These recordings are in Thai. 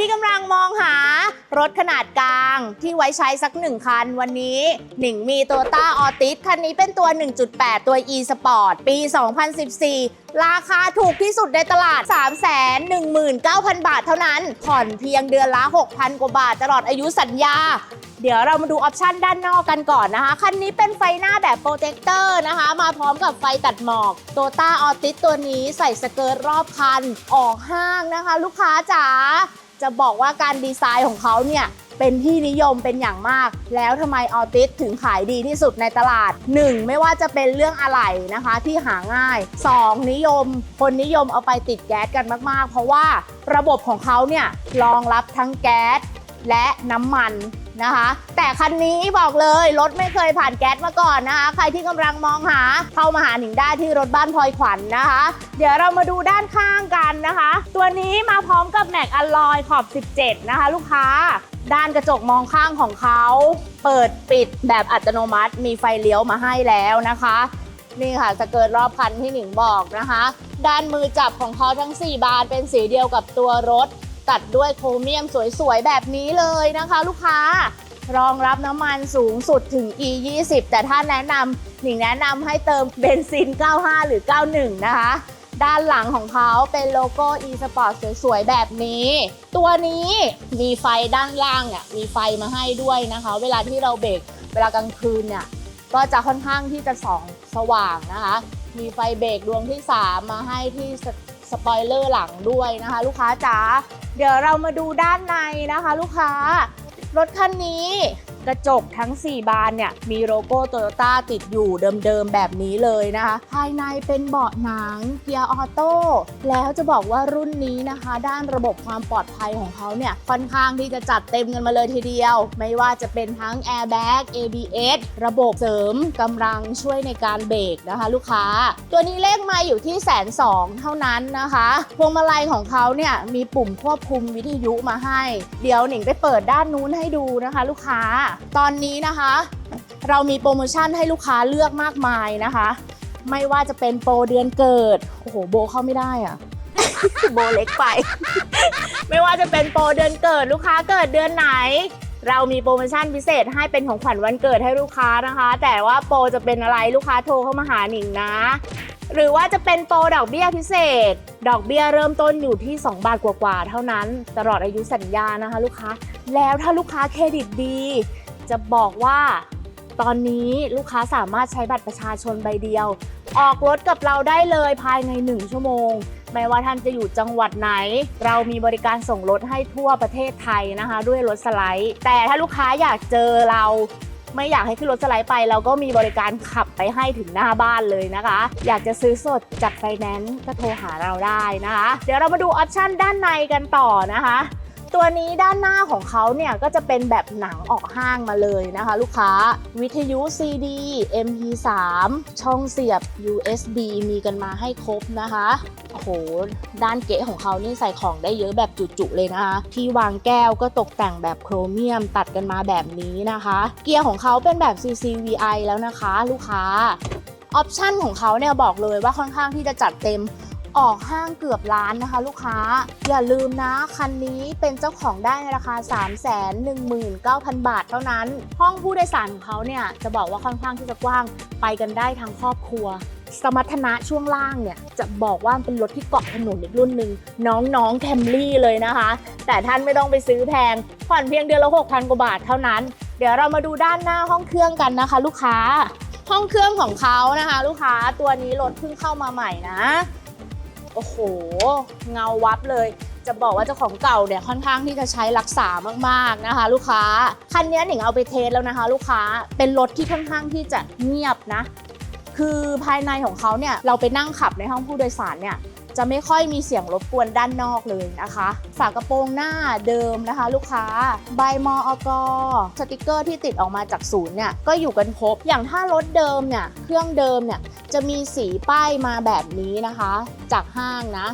ที่กำลังมองหารถขนาดกลางที่ไว้ใช้สักหนึ่งคัน วันนี้หนิงมี t o y ต้าออติสคันนี้เป็นตัว 1.8 ตัว e sport ปี 2014 ราคาถูกที่สุดในตลาด 319,000 บาทเท่านั้น ผ่อนเพียงเดือนละ 6,000 กว่าบาทตลอดอายุสัญญาเดี๋ยวเรามาดูออปชันด้านนอกกันก่อนนะคะ คันนี้เป็นไฟหน้าแบบโปรเจคเตอร์นะคะ มาพร้อมกับไฟตัดหมอกโตต้าออติสตัวนี้ใส่สเกิร์ตรอบคัน ออกห้างนะคะ ลูกค้าจ๋า จะบอกว่าการดีไซน์ของเขาเนี่ยเป็นที่นิยมเป็นอย่างมาก แล้วทำไมออติสถึงขายดีที่สุดในตลาด 1. ไม่ว่าจะเป็นเรื่องอะไหล่นะคะที่หาง่าย 2. นิยม คนนิยมเอาไปติดแก๊สกันมาก ๆ เพราะว่าระบบของเขาเนี่ยรองรับทั้งแก๊สและน้ำมัน นะคะ แต่คันนี้บอกเลยรถไม่เคยผ่านแก๊สมาก่อนนะคะ ใครที่กำลังมองหาเข้ามาหาหนิงได้ที่รถบ้านพลอยขวัญนะคะ เดี๋ยวเรามาดูด้านข้างกันนะคะ ตัวนี้มาพร้อมกับแม็กอลลอยขอบ 17 นะคะ ลูกค้าด้านกระจกมองข้างของเขา เปิดปิดแบบอัตโนมัติ มีไฟเลี้ยวมาให้แล้วนะคะ นี่ค่ะสเกิร์ตรอบคันที่หนิงบอกนะคะ ด้านมือจับของเขาทั้ง 4 บานเป็นสีเดียวกับตัวรถ ตัดด้วยโครเมียมสวยๆ แบบนี้เลยนะคะ ลูกค้ารองรับน้ำมันสูงสุดถึง E 2 0แต่ถ้าแนะนำหนิงแนะนำให้เติมเบนซิน 95 หรือ 91 นะคะ ด้านหลังของเขาเป็นโลโก้ e sport สวยๆ แบบนี้ ตัวนี้มีไฟด้านล่างเนี่ยมีไฟมาให้ด้วยนะคะ เวลาที่เราเบรกเวลากลางคืนเนี่ยก็จะค่อนข้างที่จะส่องสว่างนะคะ มีไฟเบรกดวงที่ 3 มาให้ที่สสปอยเลอร์หลังด้วยนะคะ ลูกค้าจ๋า เดี๋ยวเรามาดูด้านในนะคะ ลูกค้ารถคันนี้ กระจกทั้ง 4 บานเนี่ยมีโลโก้โตโยต้าติดอยู่เดิมๆแบบนี้เลยนะคะ ภายในเป็นเบาะหนังเกียร์ออโต้แล้วจะบอกว่ารุ่นนี้นะคะ ด้านระบบความปลอดภัยของเขาเนี่ยค่อนข้างที่จะจัดเต็มกันมาเลยทีเดียว ไม่ว่าจะเป็นทั้ง Airbag ABS ระบบเสริมกำลังช่วยในการเบรกนะคะลูกค้า ตัวนี้เลขไมาอยู่ที่แสนสองเท่านั้นนะคะพวงมาลัยของเขาเนี่ยมีปุ่มควบคุมวิทยุมาให้ เดี๋ยวหนิงไปเปิดด้านนู้นให้ดูนะคะ ลูกค้าตอนนี้นะคะ เรามีโปรโมชั่นให้ลูกค้าเลือกมากมายนะคะ ไม่ว่าจะเป็นโปรเดือนเกิด โอ้โหโบเข้าไม่ได้อะโบเล็กไป ไม่ว่าจะเป็นโปรเดือนเกิดลูกค้าเกิดเดือนไหน เรามีโปรโมชั่นพิเศษให้เป็นของขวัญวันเกิดให้ลูกค้านะคะ แต่ว่าโปรจะเป็นอะไรลูกค้าโทรเข้ามาหาหนิงนะ หรือว่าจะเป็นโปรดอกเบี้ยพิเศษ ดอกเบี้ยเริ่มต้นอยู่ที่ 2 บาทกว่าๆเท่านั้น ตลอดอายุสัญญานะคะ ลูกค้า แล้วถ้าลูกค้าเครดิตดี จะบอกว่าตอนนี้ลูกค้าสามารถใช้บัตรประชาชนใบเดียว ออกรถกับเราได้เลยภายใน 1 ชั่วโมง ไม่ว่าท่านจะอยู่จังหวัดไหน เรามีบริการส่งรถให้ทั่วประเทศไทยนะคะ ด้วยรถสไลด์ แต่ถ้าลูกค้าอยากเจอเราไม่อยากให้ขึ้นรถสไลด์ไป เราก็มีบริการขับไปให้ถึงหน้าบ้านเลยนะคะ อยากจะซื้อสดจัดไฟแนนซ์ก็โทรหาเราได้นะคะ เดี๋ยวเรามาดูออปชันด้านในกันต่อนะคะ ตัวนี้ด้านหน้าของเขาเนี่ยก็จะเป็นแบบหนังออกห้างมาเลยนะคะ ลูกค้าวิทยุ CD MP3 ช่องเสียบ USB มีกันมาให้ครบนะคะโอ้โหด้านเก๋ของเขานี่ใส่ของได้เยอะแบบจุๆเลยนะคะ ที่วางแก้วก็ตกแต่งแบบโครเมียมตัดกันมาแบบนี้นะคะ เกียร์ของเขาเป็นแบบ CCVI แล้วนะคะ ลูกค้าออปชันของเขาเนี่ยบอกเลยว่าค่อนข้างที่จะจัดเต็ม ออกห้างเกือบล้านนะคะ ลูกค้า อย่าลืมนะ คันนี้เป็นเจ้าของได้ในราคา 3 1 9 0 0 0 บาทเท่านั้น ห้องผู้โดยสารของเขาเนี่ย จะบอกว่าค่อนข้างที่จะกว้างไปกันได้ทั้งครอบครัว สมรรถนะช่วงล่างเนี่ย จะบอกว่าเป็นรถที่เกาะถนนอีกรุ่นหนึ่งน้องๆแคมรี่เลยนะคะ แต่ท่านไม่ต้องไปซื้อแพงผ่อนเพียงเดือนละ 6,000 กว่าบาทเท่านั้น เดี๋ยวเรามาดูด้านหน้าห้องเครื่องกันนะคะ ลูกค้าห้องเครื่องของเขานะคะ ลูกค้าตัวนี้รถเพิ่งเข้ามาใหม่นะ โอ้โห เงาวับเลย จะบอกว่าเจ้าของเก่าเนี่ยค่อนข้างที่จะใช้รักษามากๆนะคะ ลูกค้า คันนี้หนิงเอาไปเทสแล้วนะคะ ลูกค้า เป็นรถที่ค่อนข้างที่จะเงียบนะ คือภายในของเขาเนี่ยเราไปนั่งขับในห้องผู้โดยสารเนี่ยจะไม่ค่อยมีเสียงรบกวนด้านนอกเลยนะคะ ฝากระโปรงหน้าเดิมนะคะ ลูกค้า ใบมออกสติกเกอร์ที่ติดออกมาจากศูนย์เนี่ยก็อยู่กันครบ อย่างถ้ารถเดิมเนี่ย เครื่องเดิมเนี่ย จะมีสีป้ายมาแบบนี้นะคะ จากห้างนะ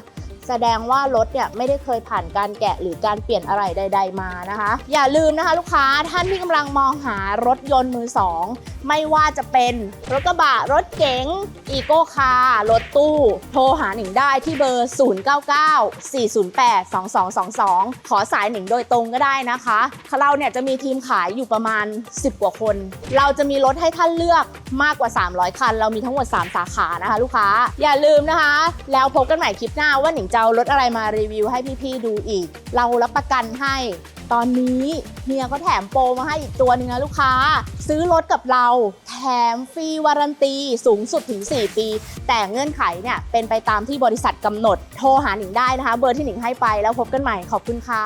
แสดงว่ารถเนี่ยไม่ได้เคยผ่านการแกะหรือการเปลี่ยนอะไรใด ๆ มานะคะ อย่าลืมนะคะ ลูกค้าท่านที่กำลังมองหารถยนต์มือสองไม่ว่าจะเป็นรถกระบะรถเก๋งอีโก้คาร์รถตู้ โทรหาหนิงได้ที่เบอร์ 099 408 2222 ขอสายหนิงโดยตรงก็ได้นะคะเราเนี่ยจะมีทีมขายอยู่ประมาณ 10 กว่าคน เราจะมีรถให้ท่านเลือกมากกว่า 300 คัน เรามีทั้งหมด 3 สาขานะคะ ลูกค้าอย่าลืมนะคะ แล้วพบกันใหม่คลิปหน้าว่าหนิงจะเอารถอะไรมารีวิวให้พี่ๆดูอีก เรารับประกันให้ ตอนนี้เฮียก็แถมโปรมาให้อีกตัวหนึงนะลูกค้า ซื้อรถกับเราแถมฟรีวารันตีสูงสุดถึง 4 ปี แต่เงื่อนไขเนี่ยเป็นไปตามที่บริษัทกำหนด โทรหาหนิงได้นะคะ เบอร์ที่หนิงให้ไปแล้วพบกันใหม่ขอบคุณค่ะ